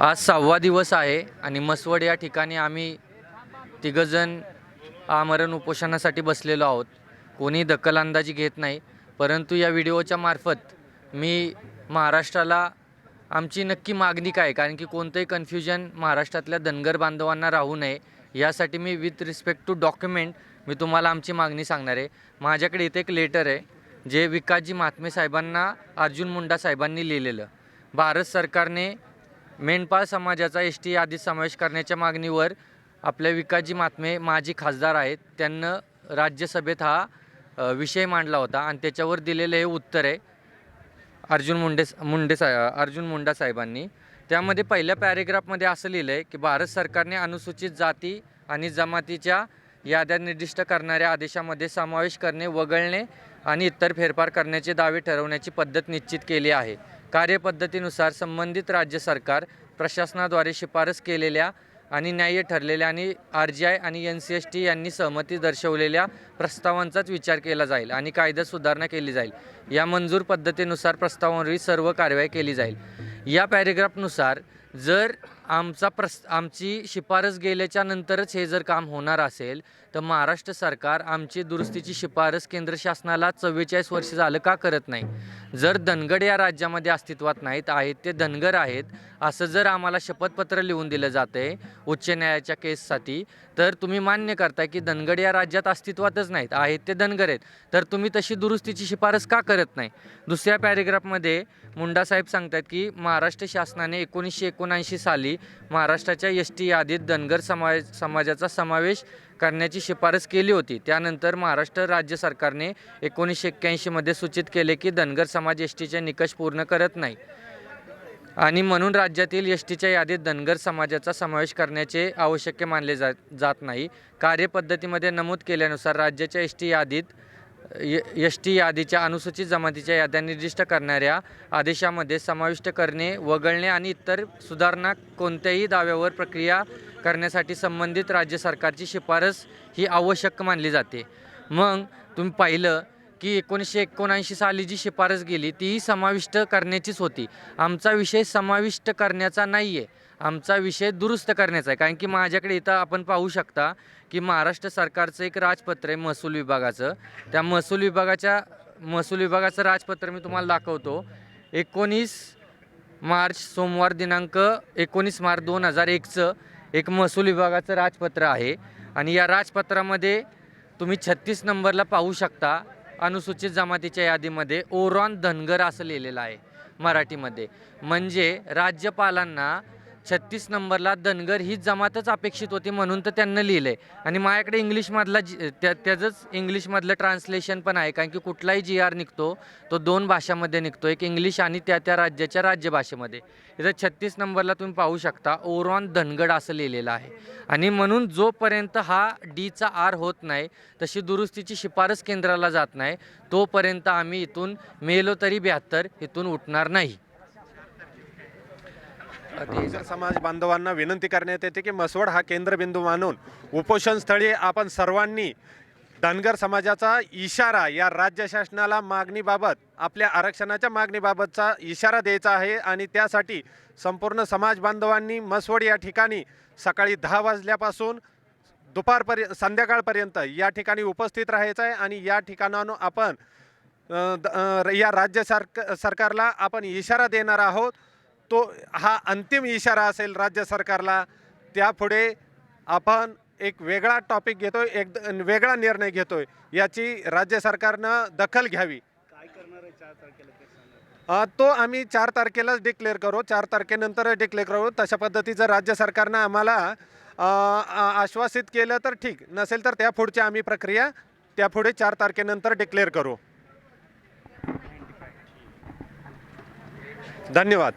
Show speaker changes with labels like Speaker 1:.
Speaker 1: आज सहावा दिवस आहे आणि मसवड या ठिकाणी आम्ही तिघंजण आमरण उपोषणासाठी बसलेलो आहोत. कोणी दखलअंदाजी घेत नाही परंतु या व्हिडिओच्या मार्फत मी महाराष्ट्राला आमची नक्की मागणी काय? कारण की कोणतंही कन्फ्युजन महाराष्ट्रातल्या धनगर बांधवांना राहू नये यासाठी मी विथ रिस्पेक्ट टू डॉक्युमेंट मी तुम्हाला आमची मागणी सांगणार आहे. माझ्याकडे इथे एक लेटर आहे जे विकासजी महात्मे साहेबांना अर्जुन मुंडा साहेबांनी लिहिलेलं. भारत सरकारने मेंढपाळ समाजाचा एस टी यादीत समावेश करण्याच्या मागणीवर आपल्या विकाजी मातमे माजी खासदार आहेत. त्यांना राज्यसभेत हा विषय मांडला होता आणि त्याच्यावर दिलेलं हे उत्तर आहे अर्जुन मुंडे मुंडे सा अर्जुन मुंडा साहेबांनी. त्यामध्ये पहिल्या पॅरेग्राफमध्ये असं लिहिलं आहे की भारत सरकारने अनुसूचित जाती आणि जमातीच्या याद्या निर्दिष्ट करणाऱ्या आदेशामध्ये समावेश करणे वगळणे आणि इतर फेरफार करण्याचे दावे ठरवण्याची पद्धत निश्चित केली आहे. कार्यपद्धतीनुसार संबंधित राज्य सरकार प्रशासनाद्वारे शिफारस केलेल्या आणि न्याय्य ठरलेल्या आणि आर जी आय आणि एन सी एस टी यांनी सहमती दर्शवलेल्या प्रस्तावांचाच विचार केला जाईल आणि कायद्यात सुधारणा केली जाईल. या मंजूर पद्धतीनुसार प्रस्तावांवरील सर्व कारवाई केली जाईल. या पॅरेग्राफनुसार जर आमचा प्रस आमची शिफारस गेल्याच्या नंतरच हे जर काम होणार असेल तर महाराष्ट्र सरकार आमची दुरुस्तीची शिफारस केंद्र शासनाला चव्वेचाळीस वर्ष झालं का करत नाही? जर धनगड या राज्यामध्ये अस्तित्वात नाहीत आहेत ते धनगर आहेत असं जर आम्हाला शपथपत्र लिहून दिलं जातं आहे उच्च न्यायालयाच्या केससाठी तर तुम्ही मान्य करताय की धनगड या राज्यात अस्तित्वातच नाहीत आहेत ते धनगर आहेत. तर तुम्ही तशी दुरुस्तीची शिफारस का करत नाही? दुसऱ्या पॅरेग्राफमध्ये मुंडासाहेब सांगतात की महाराष्ट्र शासनाने एकोणीसशे एकोणऐंशी साली महाराष्ट्राच्या एस टी यादीत धनगर समाज समाजाचा समावेश करण्याची शिफारस केली होती. त्यानंतर महाराष्ट्र राज्य सरकारने एकोणीसशे एक्क्याऐंशीमध्ये सूचित केले की धनगर समाज एस टीचे निकष पूर्ण करत नाही. आणि म्हणून राज्यातील एस टीच्या यादीत धनगर समाजाचा समावेश करण्याचे आवश्यक मानले जा जात नाही. कार्यपद्धतीमध्ये नमूद केल्यानुसार राज्याच्या एस टी यादीत एस टी यादीच्या अनुसूचित जमातीच्या याद्या निर्दिष्ट करणाऱ्या आदेशामध्ये समाविष्ट करणे वगळणे आणि इतर सुधारणा कोणत्याही दाव्यावर प्रक्रिया करण्यासाठी संबंधित राज्य सरकारची शिफारस ही आवश्यक मानली जाते. मग तुम्ही पाहिलं की एकोणीसशे एकोणऐंशी साली जी शिफारस गेली तीही समाविष्ट करण्याचीच होती. आमचा विषय समाविष्ट करण्याचा नाही आहे आमचा विषय दुरुस्त करण्याचा आहे. कारण की माझ्याकडे इथं आपण पाहू शकता की महाराष्ट्र सरकारचं एक राजपत्र आहे महसूल विभागाचं. त्या महसूल विभागाच्या महसूल विभागाचं राजपत्र मी तुम्हाला दाखवतो. एकोणीस मार्च सोमवार दिनांक एकोणीस मार्च दोन हजार एकचं एक महसूल विभागाचं राजपत्र आहे. आणि या राजपत्रामध्ये तुम्ही छत्तीस नंबरला पाहू शकता अनुसूचित जमातीच्या यादीमध्ये ओरॉन धनगर असं लिहिलेलं आहे मराठीमध्ये. म्हणजे राज्यपालांना छत्तीस नंबरला धनगर ही जमातच अपेक्षित होती म्हणून तर त्यांना लिहिलं आहे आणि माझ्याकडे इंग्लिशमधला जी त्या त्याचंच इंग्लिशमधलं ट्रान्सलेशन पण आहे कारण की कुठलाही जी आर निघतो तो दोन भाषामध्ये निघतो एक इंग्लिश आणि त्या त्या राज्याच्या राज्यभाषेमध्ये. इथं छत्तीस नंबरला तुम्ही पाहू शकता ओरॉन धनगड असं लिहिलेलं आहे. आणि म्हणून जोपर्यंत हा डीचा आर होत नाही तशी दुरुस्तीची शिफारस केंद्राला जात नाही तोपर्यंत आम्ही इथून मेलो तरी ब्याहत्तर इथून उठणार नाही.
Speaker 2: इतर समाज बांधवांना विनंती करण्यात येते की मसवड हा केंद्रबिंदू मानून उपोषण स्थळी आपण सर्वांनी धनगर समाजाचा इशारा या राज्य शासनाला मागणीबाबत आपल्या आरक्षणाच्या मागणीबाबतचा इशारा द्यायचा आहे आणि त्यासाठी संपूर्ण समाज बांधवांनी मसवड या ठिकाणी सकाळी दहा वाजल्यापासून दुपारपर्यंत संध्याकाळपर्यंत या ठिकाणी उपस्थित राहायचं आहे आणि या ठिकाणाहून आपण या राज्य सरक सरकारला आपण इशारा देणार आहोत. तो हा अंतिम इशारा असेल राज्य सरकारला. त्यापुढे आपण एक वेगळा टॉपिक घेतोय एक वेगळा निर्णय घेतोय. याची राज्य सरकारनं दखल घ्यावी. तो आम्ही चार तारखेलाच डिक्लेअर करू. चार तारखेनंतर डिक्लेअर करू. तशा पद्धतीचं राज्य सरकारनं आम्हाला आश्वासित केलं तर ठीक. नसेल तर त्या पुढची आम्ही प्रक्रिया त्यापुढे चार तारखेनंतर डिक्लेअर करू. धन्यवाद.